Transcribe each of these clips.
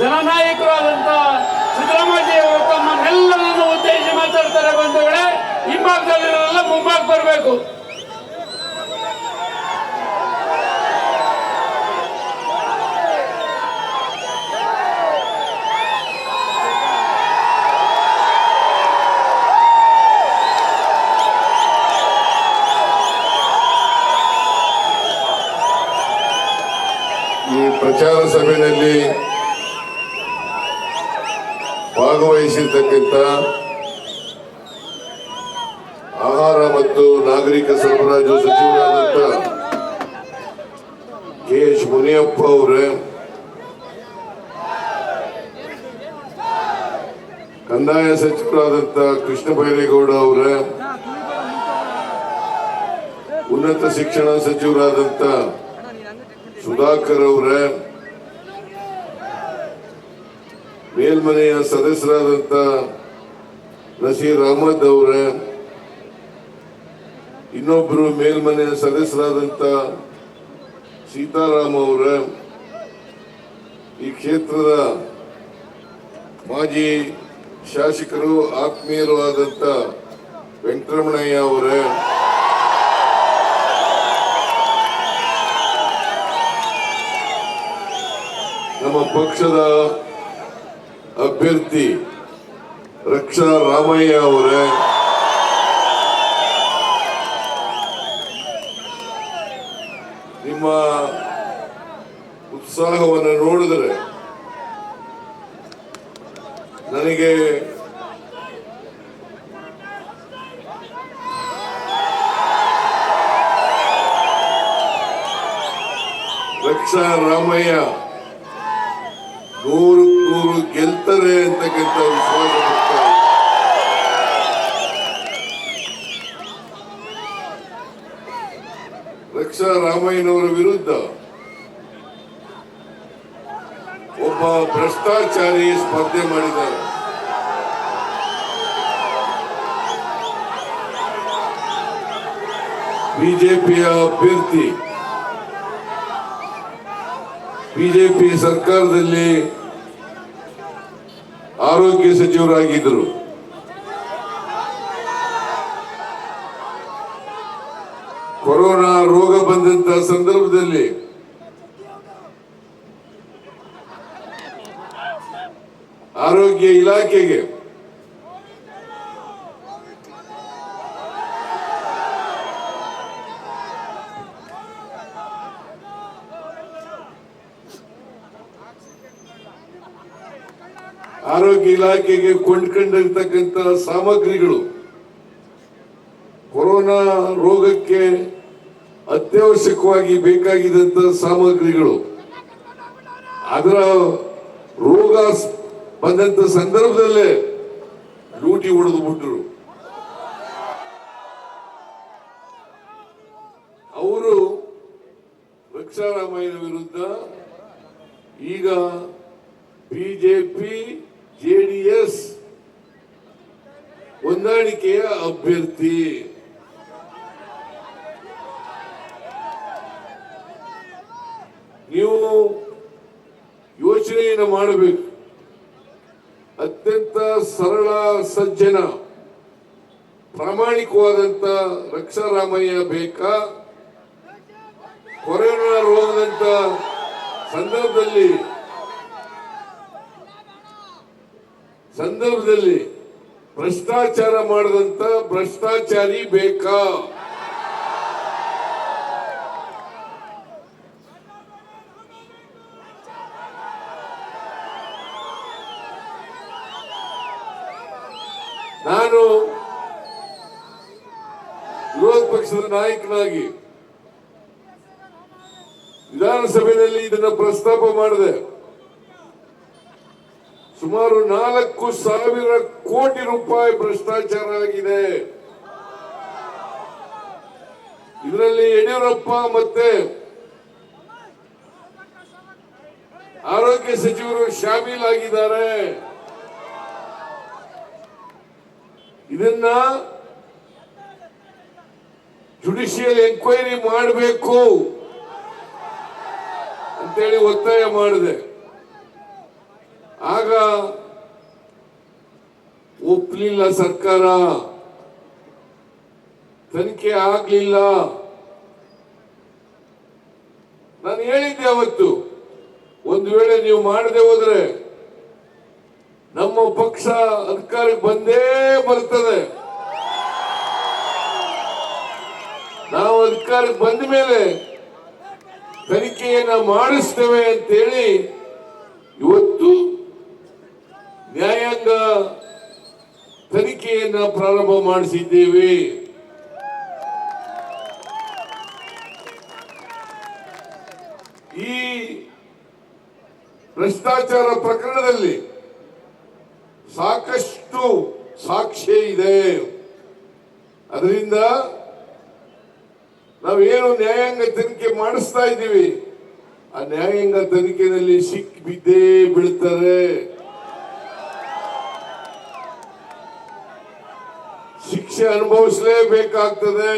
ಜನನಾಯಕರು ಆದಂತ ಸಿದ್ದರಾಮಯ್ಯವರು ತಮ್ಮನ್ನೆಲ್ಲರನ್ನು ಉದ್ದೇಶಿಸಿ ಮಾತಾಡ್ತಾರೆ ಬಂಧುಗಳೇ ಹಿಂಭಾಗದಲ್ಲಿರೋಲ್ಲ ಮುಂಭಾಗ ಬರಬೇಕು. ಪ್ರಚಾರ ಸಭೆಯಲ್ಲಿ ಭಾಗವಹಿಸಿರ್ತಕ್ಕಂಥ ಆಹಾರ ಮತ್ತು ನಾಗರಿಕ ಸರಬರಾಜು ಸಚಿವರಾದಂಥ ಕೆ ಎಸ್ ಮುನಿಯಪ್ಪ ಅವರೇ, ಕಂದಾಯ ಸಚಿವರಾದಂಥ ಕೃಷ್ಣ ಬೈರೇಗೌಡ ಅವರೇ, ಉನ್ನತ ಶಿಕ್ಷಣ ಸಚಿವರಾದಂಥ ಸುಧಾಕರ್ ಅವರೇ ಮೇಲ್ಮನೆಯ ಸದಸ್ಯರಾದಂಥ ನಸೀರ್ ಅಹಮದ್ ಅವರ ಇನ್ನೊಬ್ಬರು ಮೇಲ್ಮನೆಯ ಸದಸ್ಯರಾದಂಥ ಸೀತಾರಾಮ್ ಅವರ, ಈ ಕ್ಷೇತ್ರದ ಮಾಜಿ ಶಾಸಕರು, ಆತ್ಮೀಯರು ಆದಂಥ ವೆಂಕಟರಮಣಯ್ಯ ಅವರ. ನಮ್ಮ ಪಕ್ಷದ ಅಭ್ಯರ್ಥಿ ರಕ್ಷಾ ರಾಮಯ್ಯ ಅವರೇ. ನಿಮ್ಮ ಉತ್ಸಾಹವನ್ನು ನೋಡಿದರೆ ನನಗೆ ರಕ್ಷಾ ರಾಮಯ್ಯ ನೂರು ನೂರು ಗೆಲ್ತಾರೆ ಅಂತಕ್ಕಂಥ ವಿಶ್ವಾಸ. ರಕ್ಷಾ ರಾಮಯ್ಯನವರ ವಿರುದ್ಧ ಒಬ್ಬ ಭ್ರಷ್ಟಾಚಾರಿ ಸ್ಪರ್ಧೆ ಮಾಡಿದ್ದಾರೆ ಬಿಜೆಪಿಯ ಅಭ್ಯರ್ಥಿ ಬಿಜೆಪಿ ಸರ್ಕಾರದಲ್ಲಿ ಆರೋಗ್ಯ ಸಚಿವರಾಗಿದ್ದರು. ಕೊರೋನಾ ರೋಗ ಬಂದಂತ ಸಂದರ್ಭದಲ್ಲಿ ಆರೋಗ್ಯ ಇಲಾಖೆಗೆ ಆರೋಗ್ಯ ಇಲಾಖೆಗೆ ಕೊಂಡ್ಕೊಂಡಿರ್ತಕ್ಕಂಥ ಸಾಮಗ್ರಿಗಳು ಕೊರೋನಾ ರೋಗಕ್ಕೆ ಅತ್ಯವಶ್ಯಕವಾಗಿ ಬೇಕಾಗಿದ್ದಂತ ಸಾಮಗ್ರಿಗಳು. ಅದರ ರೋಗ ಬಂದಂತ ಸಂದರ್ಭದಲ್ಲೇ ಲೂಟಿ ಹೊಡೆದು ಬಿಟ್ರು ಅವರು ರಕ್ಷಾರಾಮಯ್ಯನ ವಿರುದ್ಧ ಈಗ ಬಿಜೆಪಿ ಜೆಡಿಎಸ್ ಹೊಂದಾಣಿಕೆಯ ಅಭ್ಯರ್ಥಿ ನೀವು ಯೋಚನೆಯನ್ನು ಮಾಡಬೇಕು. ಅತ್ಯಂತ ಸರಳ, ಸಜ್ಜನ, ಪ್ರಾಮಾಣಿಕವಾದಂತ ರಕ್ಷಾರಾಮಯ್ಯ ಬೇಕಾ? ಕೊರೋನಾ ರೋಗದಂತ ಸಂದರ್ಭದಲ್ಲಿ ಸಂದರ್ಭದಲ್ಲಿ ಭ್ರಷ್ಟಾಚಾರ ಮಾಡದಂತ ಭ್ರಷ್ಟಾಚಾರಿ ಬೇಕಾ? ನಾನು ವಿರೋಧ ಪಕ್ಷದ ನಾಯಕನಾಗಿ ವಿಧಾನಸಭೆಯಲ್ಲಿ ಇದನ್ನ ಪ್ರಸ್ತಾಪ ಮಾಡಿದೆ. ಸುಮಾರು ನಾಲ್ಕು ಸಾವಿರ ಕೋಟಿ ರೂಪಾಯಿ ಭ್ರಷ್ಟಾಚಾರ ಆಗಿದೆ. ಇದರಲ್ಲಿ ಯಡಿಯೂರಪ್ಪ ಮತ್ತೆ ಆರೋಗ್ಯ ಸಚಿವರು ಶಾಮೀಲಾಗಿದ್ದಾರೆ. ಇದನ್ನ ಜುಡಿಷಿಯಲ್ ಎಂಕ್ವೈರಿ ಮಾಡಬೇಕು ಅಂತೇಳಿ ಒತ್ತಾಯ ಮಾಡಿದೆ. ಆಗ ಒಪ್ಲಿಲ್ಲ ಸರ್ಕಾರ. ತನಿಖೆ ಆಗ್ಲಿಲ್ಲ. ನಾನು ಹೇಳಿದ್ದೆ ಅವತ್ತು, ಒಂದು ವೇಳೆ ನೀವು ಮಾಡದೆ ಹೋದ್ರೆ ನಮ್ಮ ಪಕ್ಷ ಅಧಿಕಾರಕ್ಕೆ ಬಂದೇ ಬರ್ತದೆ ನಾವು ಅಧಿಕಾರಕ್ಕೆ ಬಂದ ಮೇಲೆ ತನಿಖೆಯನ್ನ ಮಾಡಿಸ್ತೇವೆ ಅಂತೇಳಿ ಇವತ್ತು ನ್ಯಾಯಾಂಗ ತನಿಖೆಯನ್ನ ಪ್ರಾರಂಭ ಮಾಡಿಸಿದ್ದೇವೆ. ಈ ಭ್ರಷ್ಟಾಚಾರ ಪ್ರಕರಣದಲ್ಲಿ ಸಾಕಷ್ಟು ಸಾಕ್ಷ್ಯ ಇದೆ. ಅದರಿಂದ ನಾವೇನು ನ್ಯಾಯಾಂಗ ತನಿಖೆ ಮಾಡಿಸ್ತಾ ಇದ್ದೀವಿ. ಆ ನ್ಯಾಯಾಂಗ ತನಿಖೆಯಲ್ಲಿ ಸಿಕ್ ಬಿದ್ದೇ ಬೀಳ್ತಾರೆ. ಶಿಕ್ಷೆ ಅನುಭವಿಸಲೇಬೇಕಾಗ್ತದೆ.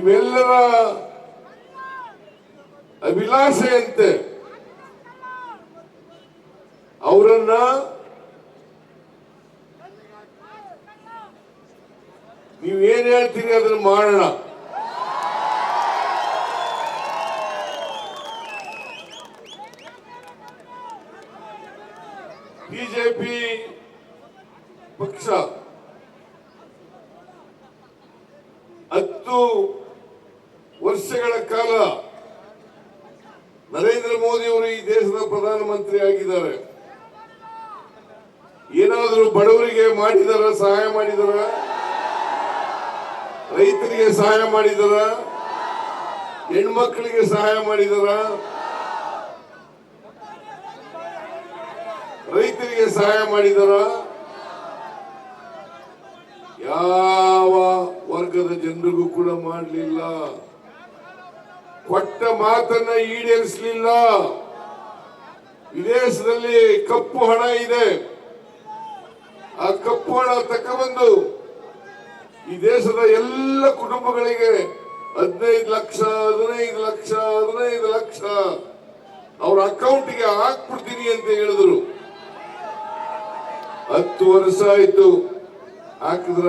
ನಿಮ್ಮೆಲ್ಲರ ಅಭಿಲಾಷೆಯಂತೆ ಅವರನ್ನ ನೀವೇನ್ ಹೇಳ್ತೀರಿ ಅದನ್ನ ಮಾಡೋಣ. ಬಿಜೆಪಿ ಪಕ್ಷ. ಮಾಡಿದಾರ, ಸಹಾಯ ಮಾಡಿದಾರ. ರೈತರಿಗೆ ಸಹಾಯ ಮಾಡಿದಾರ. ಹೆಣ್ಮಕ್ಳಿಗೆ ಸಹಾಯ ಮಾಡಿದಾರ. ರೈತರಿಗೆ ಸಹಾಯ ಮಾಡಿದಾರ. ಯಾವ ವರ್ಗದ ಜನರಿಗೂ ಕೂಡ ಮಾಡಲಿಲ್ಲ. ಕೊಟ್ಟ ಮಾತನ್ನ ಈಡೇರಿಸಲಿಲ್ಲ. ವಿದೇಶದಲ್ಲಿ ಕಪ್ಪು ಹಣ ಇದೆ. ಆ ಕಪ್ಪು ಹಣ ತಕ್ಕಬಂದು ಈ ದೇಶದ ಎಲ್ಲ ಕುಟುಂಬಗಳಿಗೆ ಹದಿನೈದು ಲಕ್ಷ ಹದಿನೈದು ಲಕ್ಷ ಹದಿನೈದು ಲಕ್ಷ. ಅವ್ರ ಅಕೌಂಟಿಗೆ ಹಾಕ್ಬಿಡ್ತೀನಿ ಅಂತ ಹೇಳಿದ್ರು. ಹತ್ತು ವರ್ಷ ಆಯ್ತು. ಹಾಕಿದ್ರ?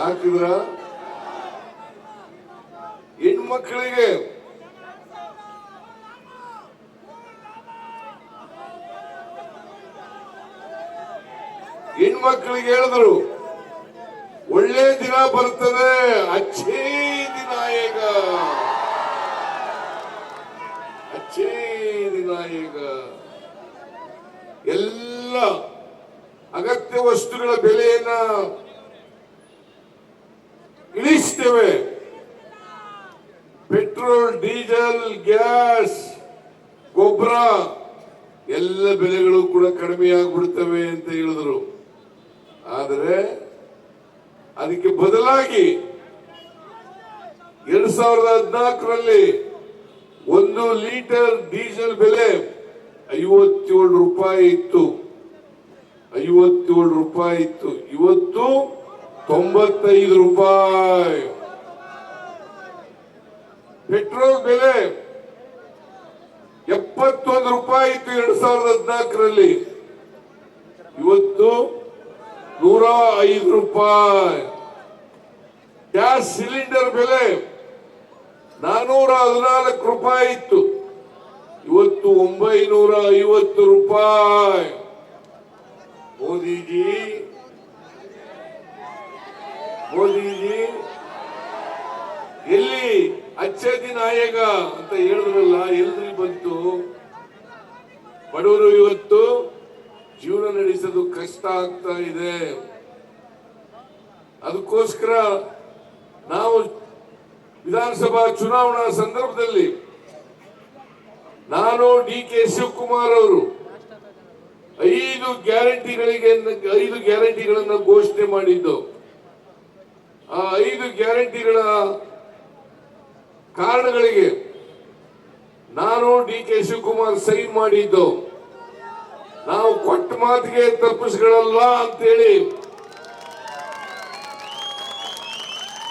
ಹಾಕಿದ್ರ? ಹೆಣ್ಮಕ್ಳಿಗೆ ಹೆಣ್ಮಕ್ಳಿಗೆ ಹೇಳಿದ್ರು, ಒಳ್ಳೆ ದಿನ ಬರ್ತದೆ ಅಚ್ಚೇ ದಿನ ಈಗ. ಅಚ್ಚೇ ದಿನ ಈಗ. ಎಲ್ಲ ಅಗತ್ಯ ವಸ್ತುಗಳ ಬೆಲೆಯನ್ನ ಇಳಿಸ್ತೇವೆ. ಪೆಟ್ರೋಲ್, ಡೀಸೆಲ್, ಗ್ಯಾಸ್, ಗೊಬ್ಬರ, ಎಲ್ಲ ಬೆಲೆಗಳು ಕೂಡ ಕಡಿಮೆ ಆಗ್ಬಿಡ್ತವೆ ಅಂತ ಹೇಳಿದ್ರು. ಆದರೆ ಅದಕ್ಕೆ ಬದಲಾಗಿ ಎರಡ್ ಸಾವಿರದ ಹದಿನಾಲ್ಕರಲ್ಲಿ ಒಂದು ಲೀಟರ್ ಡೀಸೆಲ್ ಬೆಲೆ ಐವತ್ತೇಳು ರೂಪಾಯಿ ಇತ್ತು. ಐವತ್ತೇಳು ರೂಪಾಯಿ ಇತ್ತು. ಇವತ್ತು ತೊಂಬತ್ತೈದು ರೂಪಾಯಿ. ಪೆಟ್ರೋಲ್ ಬೆಲೆ ಎಪ್ಪತ್ತೊಂದು ರೂಪಾಯಿ ಇತ್ತು ಎರಡ್ ಸಾವಿರದ ಹದಿನಾಲ್ಕರಲ್ಲಿ. ಇವತ್ತು ನೂರ ಐದು ರೂಪಾಯಿ. ಗ್ಯಾಸ್ ಸಿಲಿಂಡರ್ ಬೆಲೆ ನಾನೂರ ಹದಿನಾಲ್ಕು ರೂಪಾಯಿ ಇತ್ತು. ಇವತ್ತು ಒಂಬೈನೂರ ಐವತ್ತು ರೂಪಾಯಿ. ಮೋದಿಜಿ. ಮೋದಿಜಿ. ಎಲ್ಲಿ? ಅಚ್ಚೇ ದಿನ ಆಯೇಗ ಅಂತ ಹೇಳಿದ್ರಲ್ಲ, ಎಲ್ರಿ ಬಂತು? ಬಡವರು ಇವತ್ತು ನಡೆಸೋದು ಕಷ್ಟ ಆಗ್ತಾ ಇದೆ. ಅದಕ್ಕೋಸ್ಕರ ನಾವು ವಿಧಾನಸಭಾ ಚುನಾವಣಾ ಸಂದರ್ಭದಲ್ಲಿ ನಾನು ಡಿ ಕೆ ಶಿವಕುಮಾರ್ ಅವರು ಐದು ಗ್ಯಾರಂಟಿಗಳಿಗೆ, ಐದು ಗ್ಯಾರಂಟಿಗಳನ್ನು ಘೋಷಣೆ ಮಾಡಿದ್ದು. ಆ ಐದು ಗ್ಯಾರಂಟಿಗಳ ಕಾರಣಗಳಿಗೆ ನಾನು ಡಿ ಕೆ ಶಿವಕುಮಾರ್ ಸಹಿ ಮಾಡಿದ್ದು. ನಾವು ಕೊಟ್ಟ ಮಾತಿಗೆ ತಪ್ಪಿಸ್ಗಳಲ್ಲ ಅಂತೇಳಿ.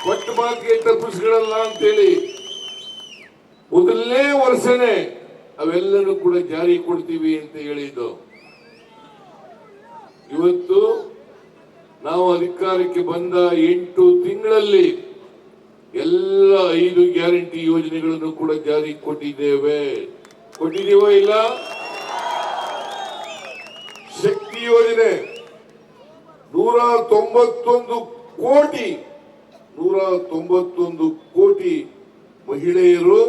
ಕೊಟ್ಟ ಮಾತಿಗೆ ತಪ್ಪಿಸ್ಗಳಲ್ಲ ಅಂತೇಳಿ. ಮೊದಲನೇ ವರ್ಷನೇ ಅವೆಲ್ಲರೂ ಕೂಡ ಜಾರಿ ಕೊಡ್ತೀವಿ ಅಂತ ಹೇಳಿದ್ದು. ಇವತ್ತು ನಾವು ಅಧಿಕಾರಕ್ಕೆ ಬಂದ ಎಂಟು ತಿಂಗಳಲ್ಲಿ ಎಲ್ಲ ಐದು ಗ್ಯಾರಂಟಿ ಯೋಜನೆಗಳನ್ನು ಕೂಡ ಜಾರಿ ಕೊಟ್ಟಿದ್ದೇವೆ. ಕೊಟ್ಟಿದ್ದೀವೋ ಇಲ್ಲ? ಶಕ್ತಿ ಯೋಜನೆ. ನೂರ ತೊಂಬತ್ತೊಂದು ಕೋಟಿ ನೂರ ತೊಂಬತ್ತೊಂದು ಕೋಟಿ ಮಹಿಳೆಯರು